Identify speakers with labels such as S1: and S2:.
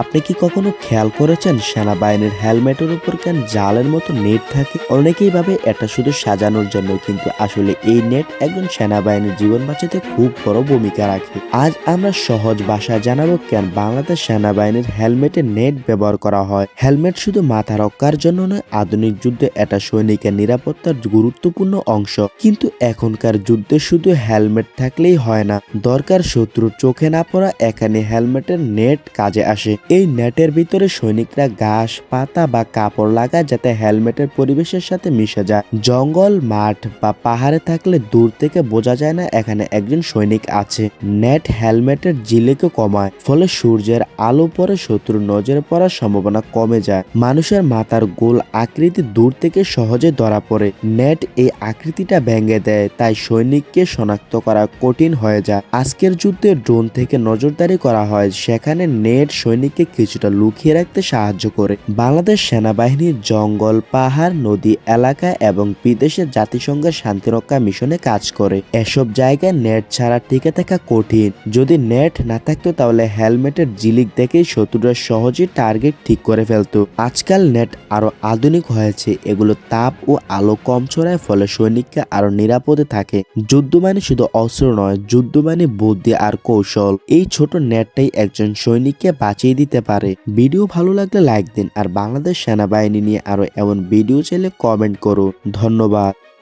S1: আপনি কি কখনো খেয়াল করেছেন সেনাবাহিনীর হেলমেটের উপর কেন জালের মতো নেট থাকে? অনেকেই ভাবে এটা শুধু সাজানোর জন্য, কিন্তু আসলে এই নেট একজন সেনাবাহিনীর জীবন বাঁচাতে খুব বড় ভূমিকা রাখে। আজ আমরা সহজ ভাষায় জানাব কেন বাংলাদেশ সেনাবাহিনীর হেলমেটে নেট ব্যবহার করা হয়। হেলমেট শুধু মাথা রক্ষার জন্য নয়, আধুনিক যুদ্ধে এটা সৈনিকের নিরাপত্তার গুরুত্বপূর্ণ অংশ। কিন্তু এখনকার যুদ্ধে শুধু হেলমেট থাকলেই হয় না, দরকার শত্রুর চোখে না পড়া এখানে হেলমেটের নেট কাজে আসে। এই নেটের ভিতরে সৈনিকরা ঘাস, পাতা বা কাপড় লাগায় যাতে হেলমেটের পরিবেশের সাথে মিশে যায়। জঙ্গল, মাঠ বা পাহাড়ে থাকলে দূর থেকে বোঝা যায় না এখানে একজন সৈনিক আছে। নেট হেলমেটের জিলেকে কমায়, ফলে সূর্যের আলো পরে শত্রুর নজরে পড়ার সম্ভাবনা কমে যায়। মানুষের মাথার গোল আকৃতি দূর থেকে সহজে ধরা পড়ে। নেট এই আকৃতিটা ভেঙে দেয়, তাই সৈনিককে শনাক্ত করা কঠিন হয়ে যায়। আজকের যুদ্ধে ড্রোন থেকে নজরদারি করা হয়, সেখানে নেট সৈনিককে কিছুটা লুকিয়ে রাখতে সাহায্য করে। বাংলাদেশ সেনাবাহিনীর জঙ্গল, পাহাড়, নদী, এলাকা এবং বিদেশের জাতিসংঘের শান্তিরক্ষা মিশনে কাজ করে। এসব জায়গায় নেট ছাড়া টিকে থাকা কঠিন। যদি নেট না থাকতো তাহলে হেলমেটের জিলিক দেখেই শত্রুরা সহজেই টার্গেট ঠিক করে ফেলতো। আজকাল নেট আরও আধুনিক হয়েছে। এগুলো তাপ ও আলো কম ছড়ায়, ফলে সৈনিকরা আরও নিরাপদে থাকে। যুদ্ধ মানে শুধু অস্ত্র নয় যুদ্ধ মানে বুদ্ধি আর কৌশল। এই ছোট নেটটাই একজন সৈনিককে বাঁচিয়ে দিতে পারে। ভিডিও ভালো লাগলে লাইক দিন আর বাংলাদেশ সেনাবাহিনী নিয়ে আরও এমন ভিডিও চাইলে কমেন্ট করুন। ধন্যবাদ।